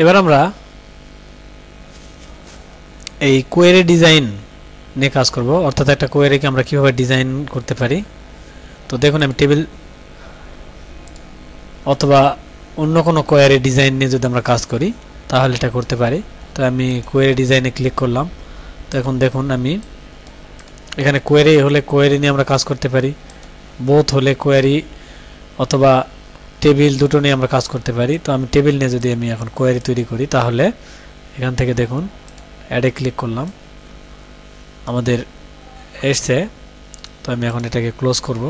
এবার আমরা এই কোয়েরি ডিজাইন নিয়ে কাজ করব। অর্থাৎ একটা কোয়েরিকে আমরা কীভাবে ডিজাইন করতে পারি? তো দেখুন, আমি টেবিল অথবা অন্য কোনো কোয়ারি ডিজাইন নিয়ে যদি আমরা কাজ করি, তাহলে এটা করতে পারি। তো আমি কোয়েরি ডিজাইনে ক্লিক করলাম। তো এখন দেখুন, আমি এখানে কোয়েরি হলে কোয়েরি নিয়ে আমরা কাজ করতে পারি। বোথ হলে কোয়েরি অথবা টেবিল দুটো নিয়ে আমরা কাজ করতে পারি। তো আমি টেবিল নিয়ে যদি আমি এখন কোয়ারি তৈরি করি, তাহলে এখান থেকে দেখুন অ্যাডে ক্লিক করলাম। আমাদের এসছে, তো আমি এখন এটাকে ক্লোজ করব।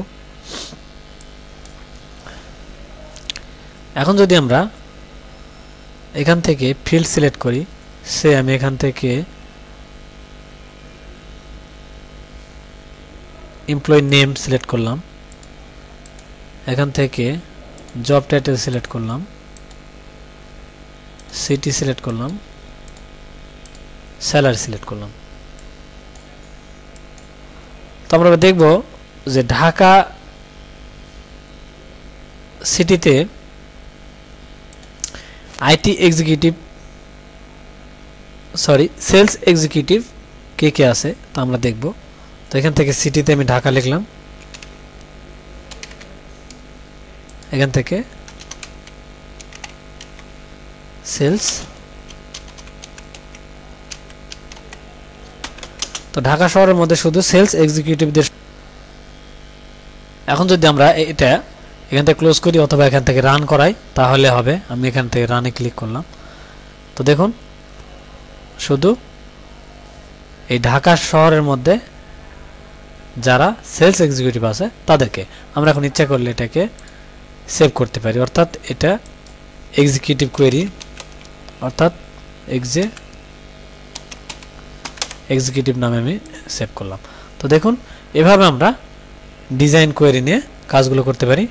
এখন যদি আমরা এখান থেকে ফিল্ড সিলেক্ট করি, সে আমি এখান থেকে এমপ্লয়ি নেম সিলেক্ট করলাম। এখান থেকে জব টাইটেল সিলেক্ট করলাম সিটি সিলেক্ট করলাম স্যালারি সিলেক্ট করলাম। তো আমরা দেখব যে ঢাকা সিটিতে IT executive sorry sales executive কে কে আছে তা আমরা দেখব। তো এখান থেকে সিটিতে আমি ঢাকা লিখলাম। এখান থেকে। সেলস তো ঢাকা শহরের মধ্যে শুধু সেলস এক্সিকিউটিভদের এখন যদি আমরা এটা এখান থেকে ক্লোজ করি অথবা এখান থেকে রান করাই, তাহলে হবে। আমি এখান থেকে রানে ক্লিক করলাম। তো দেখুন, শুধু এই ঢাকা শহরের মধ্যে যারা সেলস এক্সিকিউটিভ আছে, তাদেরকে। আমরা এখন ইচ্ছা করলে এটাকে সেভ করতে পারি। অর্থাৎ এটা এক্সিকিউটিভ কোয়েরি অর্থাৎ এক্সে এক্সিকিউটিভ নামে আমি সেভ করলাম। তো দেখুন, এভাবে আমরা ডিজাইন কোয়েরি নিয়ে কাজগুলো করতে পারি।